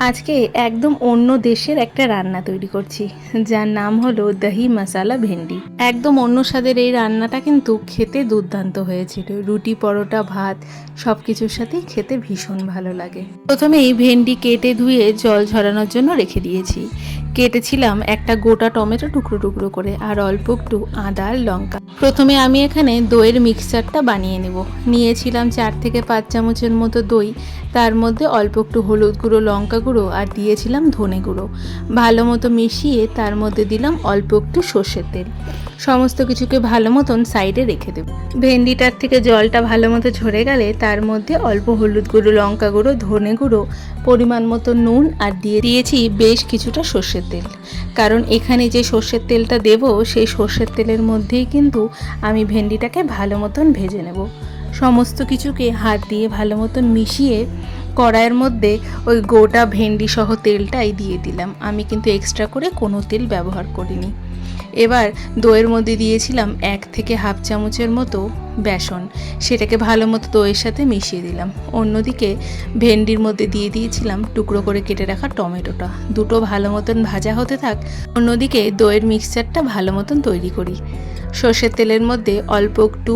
আজকে একদম অন্য দেশের একটা রান্না তৈরি করছি, যার নাম হলো দহি মশালা ভেন্ডি। একদম অন্য স্বাদের এই রান্নাটা কিন্তু খেতে দুর্দান্ত হয়েছিল। রুটি, পরোটা, ভাত সব কিছুর সাথে খেতে ভীষণ ভালো লাগে। প্রথমে এই ভেন্ডি কেটে ধুয়ে জল ঝরানোর জন্য রেখে দিয়েছি। কেটেছিলাম একটা গোটা টমেটো টুকরো টুকরো করে আর অল্প একটু আদা আর লঙ্কা। প্রথমে আমি এখানে দইয়ের মিক্সচারটা বানিয়ে নেব। নিয়েছিলাম চার থেকে পাঁচ চামচের মতো দই। তার মধ্যে অল্প একটু হলুদ গুঁড়ো, লঙ্কা গুঁড়ো আর দিয়েছিলাম ধনে গুঁড়ো। ভালো মতো মিশিয়ে তার মধ্যে দিলাম অল্প একটু সর্ষের তেল। সমস্ত কিছুকে ভালো মতন সাইডে রেখে দেব। ভেন্ডিটার থেকে জলটা ভালো মতো ঝরে গেলে তার মধ্যে অল্প হলুদ গুঁড়ো, লঙ্কা গুঁড়ো, ধনে গুঁড়ো, পরিমাণ মতো নুন আর দিয়ে দিয়েছি বেশ কিছুটা সর্ষের তেল। কারণ এখানে যে সর্ষের তেলটা দেব, সেই সর্ষের তেলের মধ্যেই কিন্তু আমি ভেন্ডিটাকে ভালো মতন ভেজে নেব। সমস্ত কিছুকে হাত দিয়ে ভালো মতন মিশিয়ে কড়াইয়ের মধ্যে ওই গোটা ভেন্ডি সহ তেলটাই দিয়ে দিলাম। আমি কিন্তু এক্সট্রা করে কোনো তেল ব্যবহার করিনি। এবার দইয়ের মধ্যে দিয়েছিলাম এক থেকে হাফ চামচের মতো বেসন। সেটাকে ভালো মতো দইয়ের সাথে মিশিয়ে দিলাম। অন্যদিকে ভেন্ডির মধ্যে দিয়ে দিয়েছিলাম টুকরো করে কেটে রাখা টমেটোটা। দুটো ভালো মতন ভাজা হতে থাক, অন্যদিকে দইয়ের মিক্সচারটা ভালো মতন তৈরি করি। সর্ষের তেলের মধ্যে অল্প একটু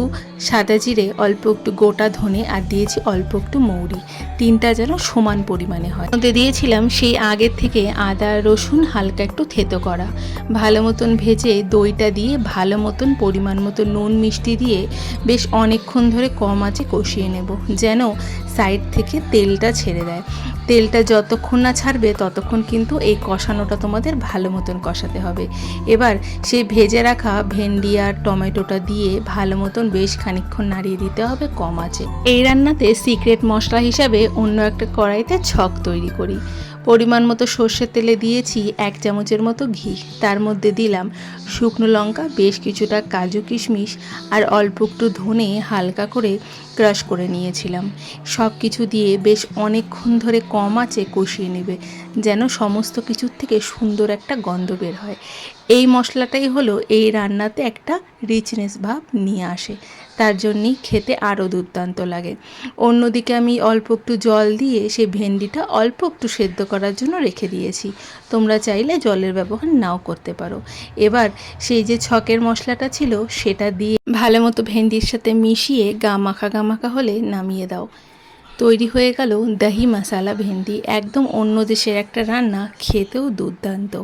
সাদা জিরে, অল্প একটু গোটা ধনে আর দিয়েছি অল্প একটু মৌরি। তিনটা যেন সমান পরিমাণে হয়। মধ্যে দিয়েছিলাম সেই আগের থেকে আদা, রসুন, হালকা একটু থেতো করা। ভালো মতন ভেজে দইটা দিয়ে ভালো মতন পরিমাণ মতো নুন, মিষ্টি দিয়ে বেশ অনেকক্ষণ ধরে কম আঁচে কষিয়ে নেব, যেন সাইড থেকে তেলটা ছেড়ে দেয়। তেলটা যতক্ষণ না ছাড়বে, ততক্ষণ কিন্তু এই কষানোটা তোমাদের ভালো মতন কষাতে হবে। এবার সেই ভেজে রাখা ভেন্ডি টমেটোটা দিয়ে ভালো মতন বেশ খানিকক্ষণ নাড়িয়ে দিতে হবে, কম আছে। এই রান্নাতে সিক্রেট মশলা হিসাবে অন্য একটা কড়াইতে ছক তৈরি করি। পরিমাণ মতো সর্ষের তেলে দিয়েছি এক চামচের মতো ঘি। তার মধ্যে দিলাম শুকনো লঙ্কা, বেশ কিছুটা কাজু কিশমিশ আর অল্প একটু ধনে হালকা করে ক্রাশ করে নিয়েছিলাম। সব কিছু দিয়ে বেশ অনেকক্ষণ ধরে কম আছে কষিয়ে নেবে, যেন সমস্ত কিছুর থেকে সুন্দর একটা গন্ধ বের হয়। এই মশলাটাই হলো এই রান্নাতে একটা রিচনেস ভাব নিয়ে আসে। তার জন্যই খেতে আরও দুর্দান্ত লাগে। অন্যদিকে আমি অল্প একটু জল দিয়ে সেই ভেন্ডিটা অল্প একটু সেদ্ধ করার জন্য রেখে দিয়েছি। তোমরা চাইলে জলের ব্যবহার নাও করতে পারো। এবার সেই যে ছকের মশলাটা ছিল, সেটা দিয়ে ভালো মতো ভেন্ডির সাথে মিশিয়ে গা মাখা গা মাখা হলে নামিয়ে দাও। তৈরি হয়ে গেল দহি মশালা ভেন্ডি। একদম অন্য দেশের একটা রান্না, খেতেও দুর্দান্ত।